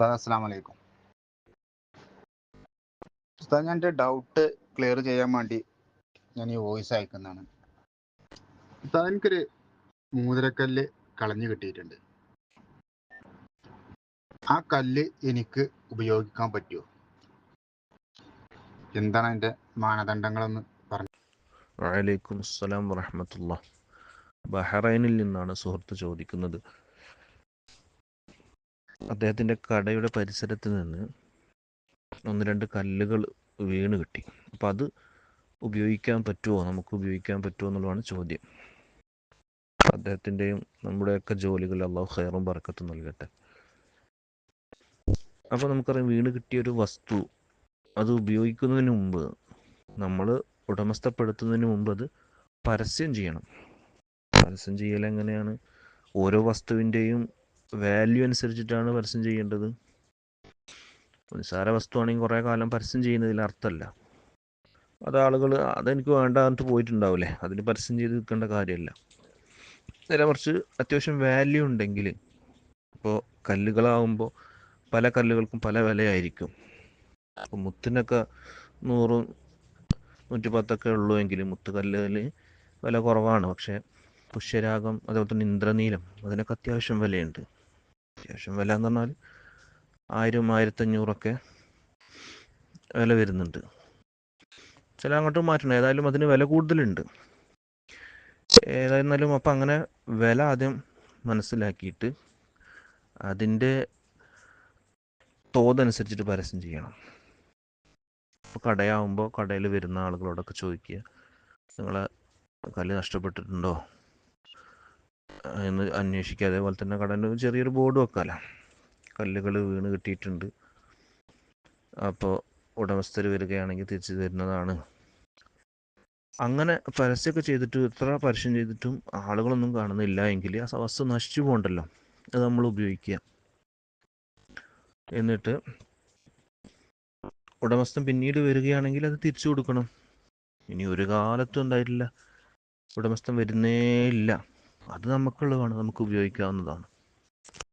ഉസ്താദ് അസ്സാം വലൈക്കും ഉസ്താദ് ഞാൻ എന്റെ ഡൗട്ട് ക്ലിയർ ചെയ്യാൻ വേണ്ടി ഞാൻ ഈ വോയിസ് അയക്കുന്നതാണ്. ഉസ്താദ് എനിക്കൊരു മൂതിരക്കല്ല് കളഞ്ഞു കിട്ടിയിട്ടുണ്ട്. ആ കല്ല് എനിക്ക് ഉപയോഗിക്കാൻ പറ്റുമോ എന്താണ് അതിന്റെ മാനദണ്ഡങ്ങളെന്ന് പറഞ്ഞു വലൈക്കും അസ്സലാം വറഹമത്തുള്ള ബഹ്റൈനിൽ നിന്നാണ് സുഹൃത്ത് ചോദിക്കുന്നത്. അദ്ദേഹത്തിന്റെ കടയുടെ പരിസരത്ത് നിന്ന് ഒന്ന് രണ്ട് കല്ലുകൾ വീണ് കിട്ടി. അപ്പം അത് ഉപയോഗിക്കാൻ പറ്റുമോ നമുക്ക് ഉപയോഗിക്കാൻ പറ്റുമോ എന്നുള്ളതാണ് ചോദ്യം. അദ്ദേഹത്തിന്റെയും നമ്മുടെയൊക്കെ ജോലികൾ അള്ളാഹു ഖൈറും ബർക്കത്തും നൽകട്ടെ. അപ്പോൾ നമുക്കറിയാം വീണ് കിട്ടിയ ഒരു വസ്തു അത് ഉപയോഗിക്കുന്നതിന് മുമ്പ് നമ്മൾ ഉടമസ്ഥപ്പെടുത്തുന്നതിന് മുമ്പ് അത് പരസ്യം ചെയ്യണം. പരസ്യം ചെയ്യൽ എങ്ങനെയാണ്? ഓരോ വസ്തുവിന്റെയും വാല്യൂ അനുസരിച്ചിട്ടാണ് പരസ്യം ചെയ്യേണ്ടത്. നിസ്സാര വസ്തുവാണെങ്കിൽ കുറേ കാലം പരസ്യം ചെയ്യുന്നതിൽ അർത്ഥമല്ല. അത് ആളുകൾ അതെനിക്ക് വേണ്ട എന്നിട്ട് പോയിട്ടുണ്ടാവില്ലേ അതിന് പരസ്യം ചെയ്ത് നിൽക്കേണ്ട കാര്യമല്ല. നേരെ മറിച്ച് അത്യാവശ്യം വാല്യൂ ഉണ്ടെങ്കിൽ ഇപ്പോൾ കല്ലുകളാവുമ്പോൾ പല കല്ലുകൾക്കും പല വിലയായിരിക്കും. അപ്പോൾ മുത്തിനൊക്കെ നൂറും നൂറ്റി പത്തൊക്കെ ഉള്ളൂ എങ്കിൽ മുത്തുകല്ലിൽ വില കുറവാണ്. പക്ഷേ പുഷ്യരാഗം അതേപോലെ തന്നെ ഇന്ദ്രനീലം അതിനൊക്കെ അത്യാവശ്യം വിലയുണ്ട്. അത്യാവശ്യം വില എന്ന് പറഞ്ഞാൽ ആയിരം ആയിരത്തഞ്ഞൂറൊക്കെ വില വരുന്നുണ്ട്. ചില അങ്ങോട്ട് മാറ്റണം ഏതായാലും അതിന് വില കൂടുതലുണ്ട്. ഏതായിരുന്നാലും അപ്പം അങ്ങനെ വില ആദ്യം മനസ്സിലാക്കിയിട്ട് അതിന്റെ തോതനുസരിച്ചിട്ട് പരസ്യം ചെയ്യണം. ഇപ്പോൾ കടയാവുമ്പോൾ കടയിൽ വരുന്ന ആളുകളോടൊക്കെ ചോദിക്കുക നിങ്ങളെ കല്ല് നഷ്ടപ്പെട്ടിട്ടുണ്ടോ? എന്ന് അന്വേഷിക്കുക. അതേപോലെ തന്നെ കടലിന് ചെറിയൊരു ബോർഡ് വെക്കാമല്ലോ കല്ലുകൾ വീണ് കിട്ടിയിട്ടുണ്ട്. അപ്പോൾ ഉടമസ്ഥർ വരികയാണെങ്കിൽ തിരിച്ചു തരുന്നതാണ്. അങ്ങനെ പരസ്യമൊക്കെ ചെയ്തിട്ട് ഇത്ര പരസ്യം ചെയ്തിട്ടും ആളുകളൊന്നും കാണുന്നില്ല എങ്കിൽ ആ വസ്തു നശിച്ചു പോകണ്ടല്ലോ. അത് നമ്മൾ ഉപയോഗിക്കുക. എന്നിട്ട് ഉടമസ്ഥൻ പിന്നീട് വരികയാണെങ്കിൽ അത് തിരിച്ചു കൊടുക്കണം. ഇനി ഒരു കാലത്തും ഉണ്ടായിട്ടില്ല. ഉടമസ്ഥൻ വരുന്നേ ഇല്ല. അത് നമുക്കുള്ളതാണ് നമുക്ക് ഉപയോഗിക്കാവുന്നതാണ്.